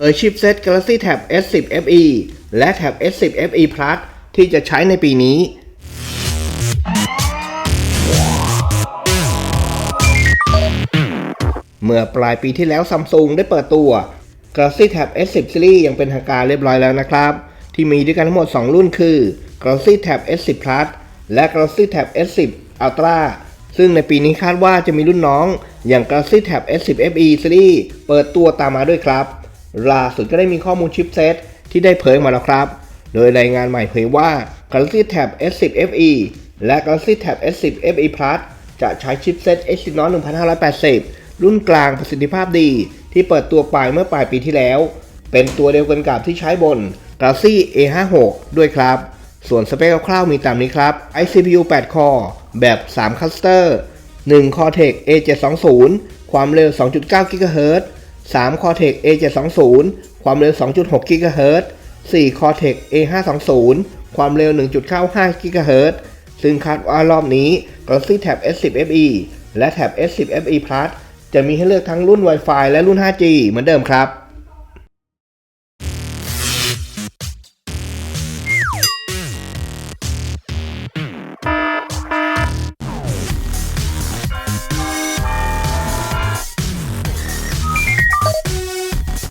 เผยชิปเซ็ต Galaxy Tab S10 FE และ Tab S10 FE Plus ที่จะใช้ในปีนี้ เมื่อปลายปีที่แล้วซัมซุงได้เปิดตัว Galaxy Tab S10 Series ยังเป็นทางการเรียบร้อยแล้วนะครับ ที่มีด้วยกันทั้งหมด 2 รุ่นคือ Galaxy Tab S10 Plus และ Galaxy Tab S10 Ultra ซึ่งในปีนี้คาดว่าจะมีรุ่นน้องอย่าง Galaxy Tab S10 FE Series เปิดตัวตามมาด้วยครับ ล่าสุดก็ได้มีข้อมูลชิปเซตที่ได้เผยมาแล้วครับ โดยรายงานใหม่เผยว่า Galaxy Tab S10 FE และ Galaxy Tab S10 FE Plus จะใช้ชิปเซต Exynos 1580 รุ่นกลางประสิทธิภาพดี ที่เปิดตัวไปเมื่อปลายปีที่แล้ว เป็นตัวเดียวกันกับที่ใช้บน Galaxy A56 ด้วยครับ ส่วนสเปคคร่าวๆมีตามนี้ครับ iCPU 8 Core แบบ 3คัสเตอร์ 1 Cortex A720 ความเร็ว 2.9 GHz 3 Cortex A720 ความเร็ว 2.6 GHz 4 Cortex A520 ความเร็ว 1.95 GHz ซึ่งคาดว่ารอบนี้ Galaxy Tab S10 FE และ Tab S10 FE Plus จะมีให้เลือกทั้งรุ่น Wi-Fi และรุ่น 5G เหมือนเดิมครับ